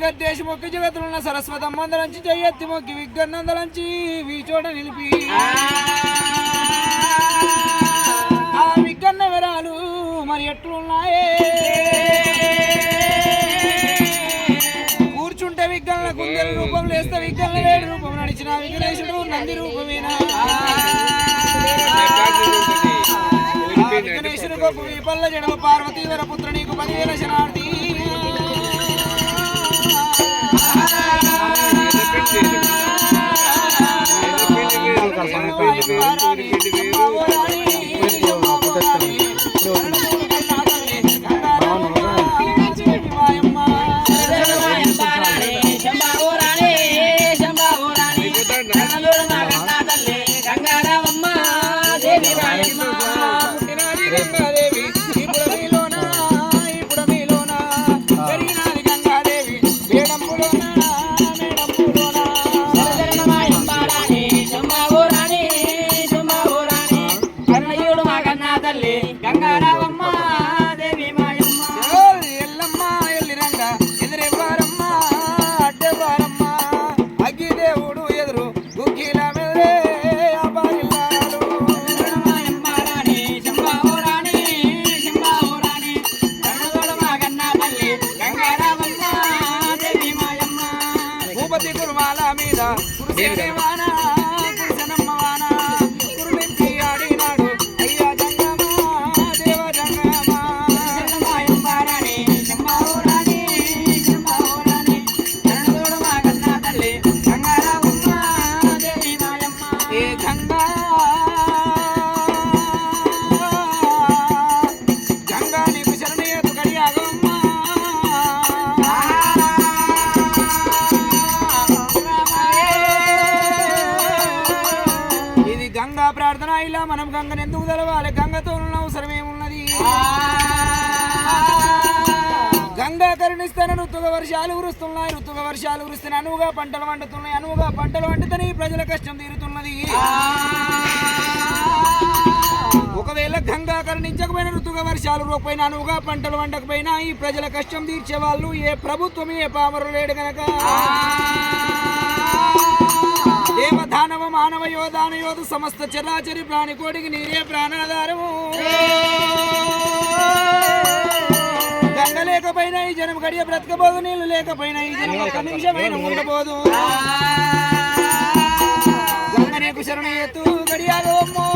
గద్దేశి మొక్కి జగత్తులున్న సరస్వతమ్మందలంచి జయత్తి మొక్కి విగ్గన్నందలంచి వీచోట నిలిపి. ఆ విగ్గన్న వివరాలు మరి ఎట్లున్నాయే? కూర్చుంటే విగ్గన్న కుందెల రూపం లేస్తే విగ్గన్న లేడు రూపం నడిచిన విఘ్నేశుడు నంది రూపమేనా? విఘ్నేశుడు గొప్ప ఈ పల్ల జడవ పార్వతీ వరపుత్ర నీకు పదివేల శనార్థి గంగాదేవి ఇలా మనం గంగను ఎందుకు తెలవాలి? గంగతో ఉన్న అవసరం ఏమున్నది? గంగా కరుణిస్తాను ఋతుగ వర్షాలు కురుస్తున్నాయి. ఋతుగ వర్షాలు కురుస్తున్నాయి అనువుగా పంటలు వండుతున్నాయి. అనువుగా పంటలు వండితేనే ఈ ప్రజల కష్టం తీరుతున్నది. ఒకవేళ గంగా కరుణించకపోయిన ఋతుగ వర్షాలు రూపైన అనువుగా పంటలు వండకపోయినా ఈ ప్రజల కష్టం తీర్చే వాళ్ళు ఏ ప్రభుత్వం ఏ పామరు లేడు గనక. మానవ యోధాన యోధు సమస్త చరాచరి ప్రాణి కోడికి నీరే ప్రాణాధారము. గంగ లేకపోయినా ఈ జనం గడియ బ్రతకబోదు నీళ్ళు లేకపోయినా ఈ జనం ఒక్క నిమిషమైన ఉండబోదు. గంగ నీకు ఎత్తు గడియాగమ్మో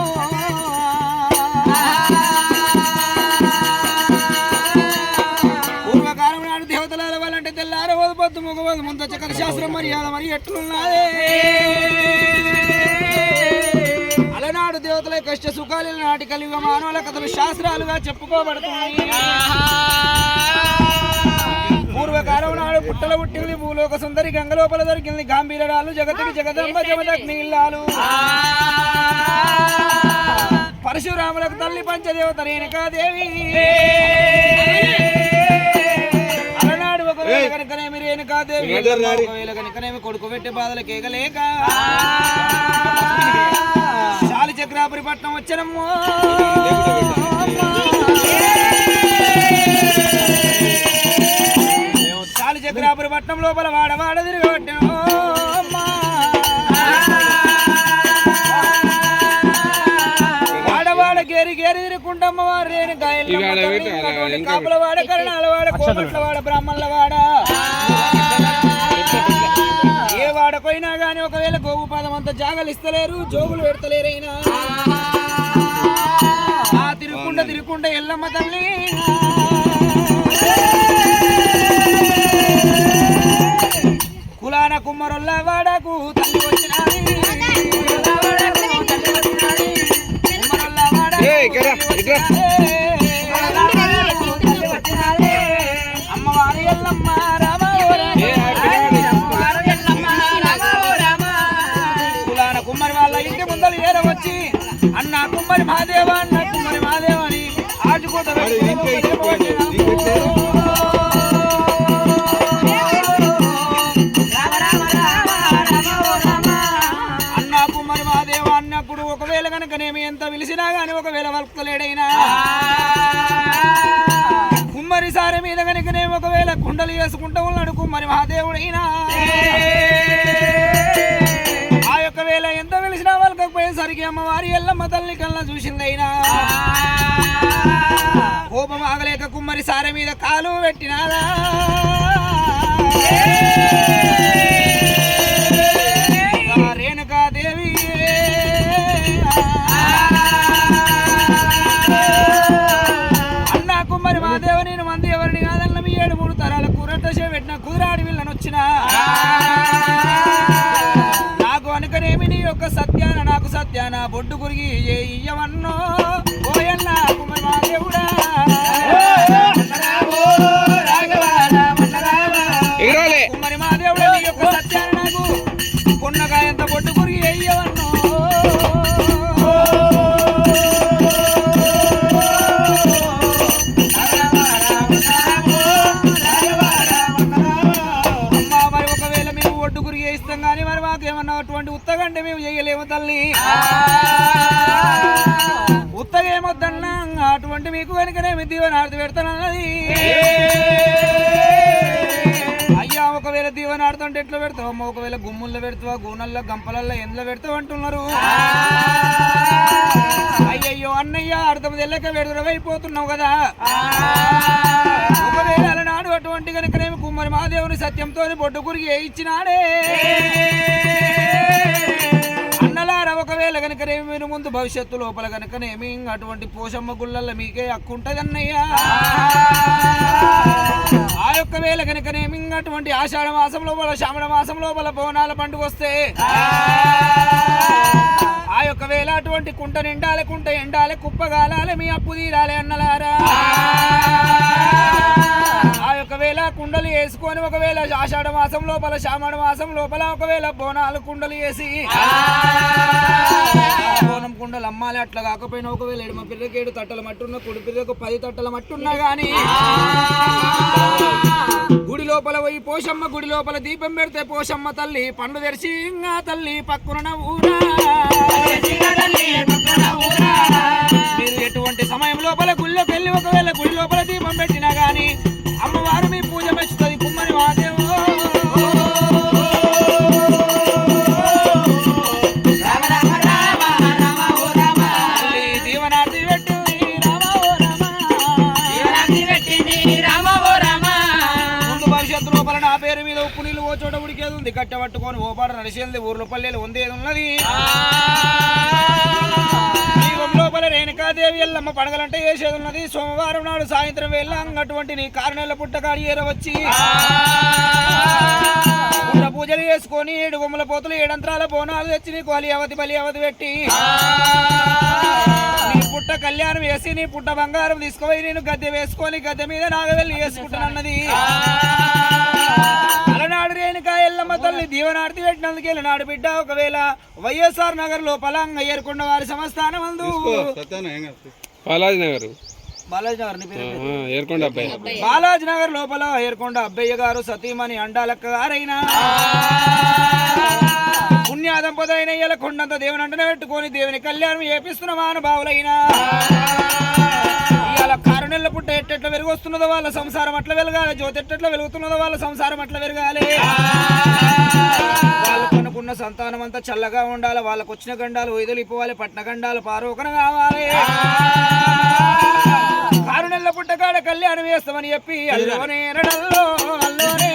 పూర్వకాలం నాడు దేవతల వాళ్ళంటే తెల్లారవదు పొద్దు మొగవదు ముందు చక్కని శాస్త్రం మర్యాద మరి ఎట్లున్నదే? అలనాడు దేవతల కష్ట సుఖాలు నాటి కలియుగ మానవుల కథలు శాస్త్రాలుగా చెప్పుకోబడుతున్నాయి. పూర్వకాలం నాడు పుట్టల పుట్టింది భూలోక సుందరి గంగ లోపల దొరికింది గాంభీరాలు జగతికి జగదంబ జమదగ్ని ఇల్లాలు. పరశురాములకు తల్లి పంచదేవత రేణుకాదేవి. అలనాడు కనుకనేమి రేణుకాదేవి ఒకవేళ కనుకనేమి కొడుకు పెట్టే బాధలు కేగలేక శాలి చక్రాపురి పట్నం వచ్చనమ్మో శాలి చక్రాపురి పట్నం లోపల వాడ వాడ తిరగబట్టాను వాడవాడ గేరి గేరి తిరుగుకుంటమ్మ వారు రేణు ఆడపోయినా కానీ ఒకవేళ గోగు పాదం అంత జాగలు ఇస్తలేరు జోగులు పెడతలేరైనా ఆ తిరుగుకుంట ఎల్లమ్మ తల్లి. అన్న కుమ్మరి మహాదేవ అన్న కుమ్మరి మహాదేవ అని అన్నప్పుడు ఒకవేళ కనుక నేను ఎంత పిలిచినా గానీ ఒకవేళ వలుపుతలేడైనా కుమ్మరి సారి మీద కనుకనే ఒకవేళ కుండలు వేసుకుంటూ ఉన్నాడు కుమ్మరి మహాదేవుడైనా. వాళ్ళకపోయేసరికి అమ్మవారి ఎల్లమ్మ తల్లి కళ్ళ చూసిందైనా. కోపం ఆగలేక కుమ్మరి సారె మీద కాలు పెట్టినారా? రేణుకాదేవి. అన్నా కుమ్మరి మాదేవ నేను మంది ఎవరిని కాదన్న మీ ఏడు మూడు తరాల కూరట పెట్టిన కూరాడి వీళ్ళని వచ్చిన బొడ్డు గురిగి ఏ ఇయ్యవన్నో ఓయన్న కుమ్మరి మాదేవుడా ఎగరాలే కుమ్మరి మాదేవుడా నీ యొక్క సత్యాన నాకు కొన్నగా ఎంత గురిగి ఏ అటువంటి మీకు కనుకనే మీ ఆడుతూ పెడతానన్నది. అయ్యా ఒకవేళ దీవెన ఆడుతుంటే ఎట్లా పెడతావు అమ్మ? ఒకవేళ గుమ్ముల్లో పెడతావా గూనల్లో గంపలల్లో ఎందులో పెడతావు అంటున్నారు. అయ్యయ్యో అన్నయ్య అర్థం తెల్లక వెడుదలైపోతున్నావు కదా. ఒకవేళ అలనాడు అటువంటి కనుకనేమి కుమ్మరి మహాదేవుని సత్యంతో బొడ్డు గురికి వేయించినాడే ఇచ్చినాడే ఒకవేళ కనుకనేమి మీరు ముందు భవిష్యత్తు లోపల కనుకనేమి అటువంటి పోషమ్మ గుళ్ళల్లో మీకే హక్కు ఉంటుంది ఆ యొక్క వేళ కనుకనేమి అటువంటి ఆషాఢ మాసం లోపల శ్రావణ మాసం లోపల బోనాల పండుగ వస్తే ఆ యొక్క వేళ అటువంటి కుంట నిండాలి కుంట ఎండాలి కుప్పగాలాలి మీ అప్పు తీరాలి అన్నలారా. ఒకవేళ కుండలు వేసుకొని ఒకవేళ ఆషాఢ మాసం లోపల శ్రావణ మాసం లోపల ఒకవేళ బోనాలు కుండలు వేసి. బోనం కుండలు అమ్మాలి అట్లా కాకపోయినా ఒకవేళ ఎడమ పిల్లకి ఏడు తట్టల మట్టున్న కుడి పిల్లకు పది తట్టల మట్టున్నా గానీ. గుడి లోపల పోయి పోషమ్మ గుడి లోపల దీపం పెడితే పోషమ్మ తల్లి పండు తెరిచి ఇంకా తల్లి పక్కన ఊరా మీరు ఎటువంటి సమయం లోపల గుళ్ళోకి వెళ్ళి ఒకవేళ నీళ్ళు ఓ చోట ఉడికేది ఉంది కట్టె పట్టుకొని ఓపాడ నడిచేది. ఊర్లో పల్లెలు ఉందేది ఉన్నది? లోపల రేణుకాదేవి ఎల్లమ్మ పడగలంటే వేసేది ఉన్నది. సోమవారం నాడు సాయంత్రం వేళ అటువంటి నీ కారణాల పుట్టకాడి ఏర వచ్చి పుట్ట పూజలు చేసుకొని ఏడు బొమ్మల పోతులు ఏడంత్రాల బోనాలు తెచ్చి నీకు బలి అవతి బలి అవతి పెట్టి నీ పుట్ట కళ్యాణం వేసి నీ పుట్ట బంగారం తీసుకుపోయి నేను గద్దె వేసుకొని గద్దె మీద నాగవెల్లి వేసుకుంటానన్నది అలనాడు రేణుక ఎల్లమ్మ తల్లి దీవనార్తి పెట్టినందుకు వెళ్ళినాడు బిడ్డ ఒకవేళ వైఎస్ఆర్ నగర్ లోపల ఏరుకొండ వారి సంస్థానం అందు. బాలాజీ నగర్. బాలాజీ నగర్ అబ్బాయి. బాలాజీ నగర్ లోపల ఏర్కొండ అబ్బయ్య గారు సతీమణి అండాలక్క గారైనా. పుణ్య దంపతులైన ఇలా కొండంత దేవుని అంటనే పెట్టుకొని దేవుని కళ్యాణం ఏపిస్తున్న మహానుభావులైనా. పిల్ల పుట్ట ఎట్టెట్ల వెలుగొస్తున్నదో వాళ్ళ సంసారం అట్లా వెలగాలి. జ్యోతి ఎట్టెట్ల వెలుగుతున్నదో వాళ్ళ సంసారం అట్లా వెలగాలి. వాళ్ళకున్న సంతానం అంతా చల్లగా ఉండాలి. వాళ్ళకు వచ్చిన గండాలు వైదొలిపోవాలి పట్న గండాలు పారోకన కావాలి. కారు నెలల పుట్టకాడ కళ్యాణం వేస్తామని చెప్పి అల్లోనే అల్లోనే